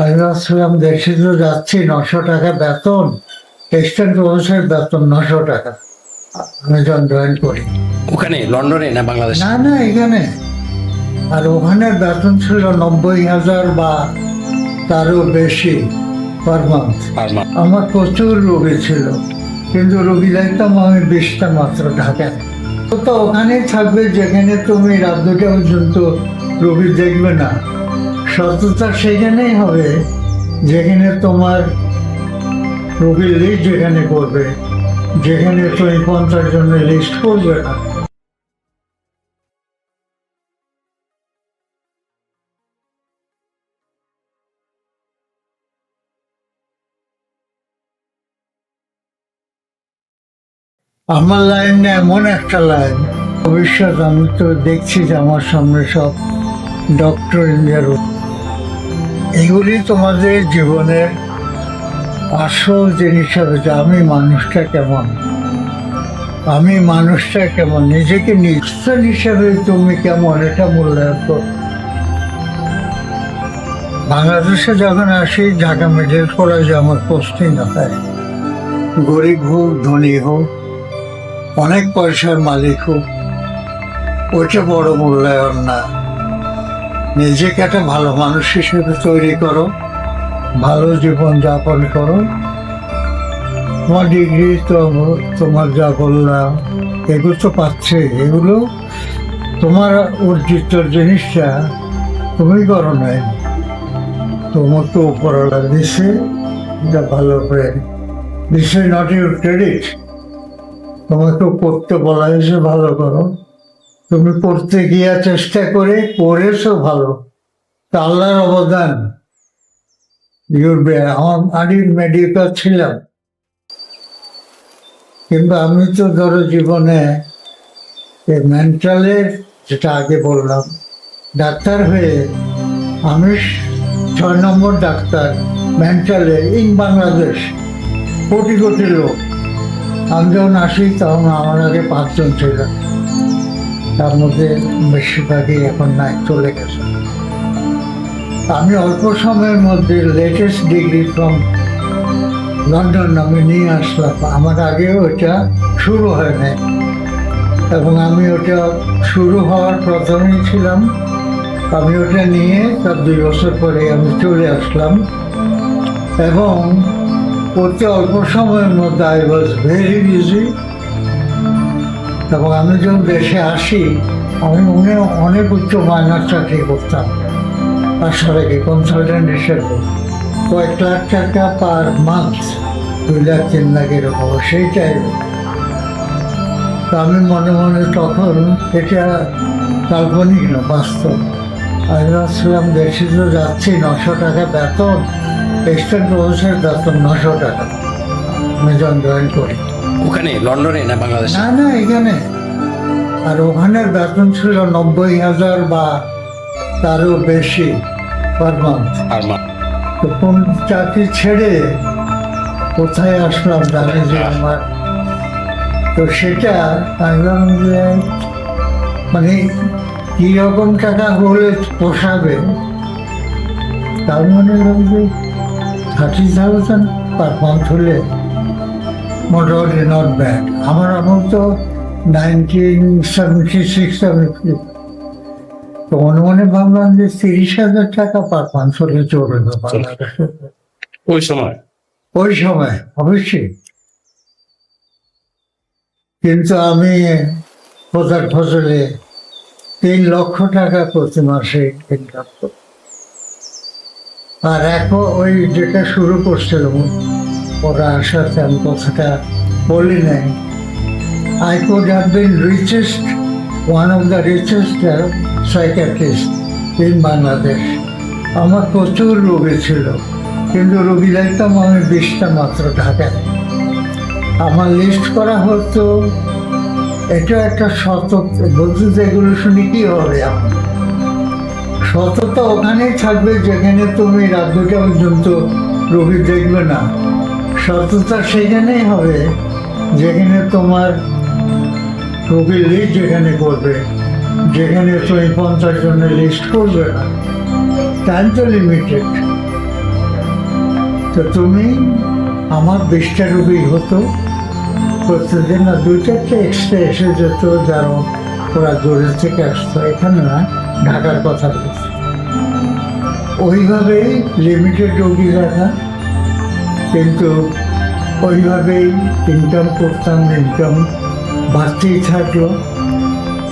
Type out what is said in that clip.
আমি ভাবছিলাম দেশে তো যাচ্ছি নশো টাকা বেতন। এক্সটেন্ট প্রফেসরের বেতন নশো টাকা। আমি যখন জয়েন করি। ওখানে লন্ডনে না বাংলাদেশে? না না এখানে। আর ওখানে বেতন ছিল নব্বই হাজার বা তারও বেশি পার মান্থ আমার প্রচুর রোগী ছিল কিন্তু রোগী দেখতাম আমি বিশটা মাত্র ঢাকায়। তো তো ওখানেই থাকবে যেখানে তুমি রাত দুটা পর্যন্ত রোগী দেখবে না। সততা সেখানেই হবে, যেখানে তোমার রোগীর লিস্ট যেখানে করবে, যেখানে তুমি পঞ্চাশ জনের লিস্ট করবে না। আমার লাইনে এমন একটা লাইন ভবিষ্যৎ আমি তো দেখছি যে আমার সামনে সব ডক্টর ইঞ্জিনিয়ার এগুলি তোমাদের জীবনের আসল জিনিস হবে যে আমি মানুষটা কেমন? আমি মানুষটা কেমন? নিজেকে নিশ্চয় হিসাবে তুমি কেমন? এটা মূল্যায়ন করো। বাংলাদেশে যখন আসি, ঢাকা মেডিকেল কলেজে আমার পোস্টিং হয় গরিব হোক, ধনী হোক, অনেক পয়সার মালিক হোক, ওইটা বড় মূল্যায়ন না। নিজেকে একটা ভালো মানুষ হিসেবে তৈরি করো, ভালো জীবন যাপন করো। তোমার ডিগ্রি তো, তোমার যা বললাম, এগুলো তো পাচ্ছে। এগুলো তোমার অর্জিত জিনিসটা তুমি করো নাই। তোমাকে উপরওয়ালা দিছে এটা ভালো করে দিস নট ইউর ক্রেডিট তোমাকে পড়তে বলা হয়েছে, ভালো করো। তুমি পড়তে গিয়ে চেষ্টা করে পড়েছো ভালো। তা আল্লাহর অবদান। ইউর আমার আমি মেডিকেল ছিলাম? কিন্তু আমি তো ধরো জীবনে মেন্টালের যেটা আগে বললাম, ডাক্তার হয়ে আমি ছয় নম্বর ডাক্তার মেন্টালে ইন বাংলাদেশ কোটি কোটি লোক। আমি যখন আসি তখন আমার আগে পাঁচজন ছিল। তার মধ্যে বেশিরভাগই এখন নাই, চলে গেছে। আমি অল্প সময়ের মধ্যে লেটেস্ট ডিগ্রি ফ্রম লন্ডন আমি নিয়ে আসলাম। আমার আগে ওটা শুরু হয় নাই এবং আমি ওটা শুরু হওয়ার প্রথমেই ছিলাম। আমি ওটা নিয়ে তার দুই বছর পরে আমি চলে আসলাম। এবং অতি অল্প সময়ের মধ্যে আই ওয়াজ ভেরি বিজি এবং আমি যখন দেশে আসি, আমি মনে অনেক উচ্চ মাইনার চাকরি করতাম। আসলে কি কনসালটেন্ট হিসেবে। কয়েক লাখ টাকা পার মান্থ দুই লাখ, তিন লাখ এরকম সেই তো আমি মনে মনে তখন এটা কাল্পনিক না, বাস্তব। আমি ভাবছিলাম, দেশে তো যাচ্ছি, নশো টাকা বেতন এক্সটেন্ট প্রফেসরের বেতন নশো টাকা। আমি জয়েন করি। ওখানে লন্ডনে না বাংলাদেশে? না না এখানে। আর ওখানের বেতন ছিল নব্বই হাজার বা তারও বেশি পার মান্থ পার মান্থ তো কোন চাকরি ছেড়ে কোথায় আসলাম জানি যে আমার। তো সেটা আমি ভাবলাম যে মানে কীরকম টাকা হলে পোষাবে? তার মনে থার্টি থাউজেন্ড পার মান্থ হলে মোটামুটি নট ব্যাড আমার আমল তো নাইনটিন সেভেন্টি সিক্স সেভেন্টি তো মনে মনে ভাবলাম যে তিরিশ হাজার টাকা পার মান্থ হলে চলবে বাংলাদেশে ওই সময়? ওই সময় অবশ্যই। কিন্তু আমি প্রধান ফসলে তিন লক্ষ টাকা প্রতি মাসে ইনকাম করি। আর এখন ওই যেটা শুরু করছিলাম ওরা আসাতে আমি কথাটা বলি নাই। I could have been richest one of the richest psychiatrist in Bangladesh আমার প্রচুর রোগী ছিল, কিন্তু রোগী দেখতাম আমি বিশটা মাত্র ঢাকায়। আমার লিস্ট করা হতো, এটা একটা শতক বলতে যে এগুলো শুনি কি হবে আমার? সততা ওখানেই থাকবে, যেখানে তুমি রাত দুটা পর্যন্ত রোগী দেখবে না। সততা সেখানেই হবে, যেখানে তোমার রোগীর লিস্ট যেখানে করবে। যেখানে তুমি পঞ্চাশ জনের লিস্ট করবে না। টাইম তো লিমিটেড তো তুমি আমার বিশটা রুগী হতো, প্রত্যেকদিন না দুই চারটে এক্সট্রা এসে যেত, যারা ওরা দূরের থেকে আসতো। এখানে না, ঢাকার কথা বলছি। ওইভাবেই লিমিটেড রোগী রাখা কিন্তু ওইভাবেই ইনকাম করতাম ইনকাম বাড়তেই থাকল।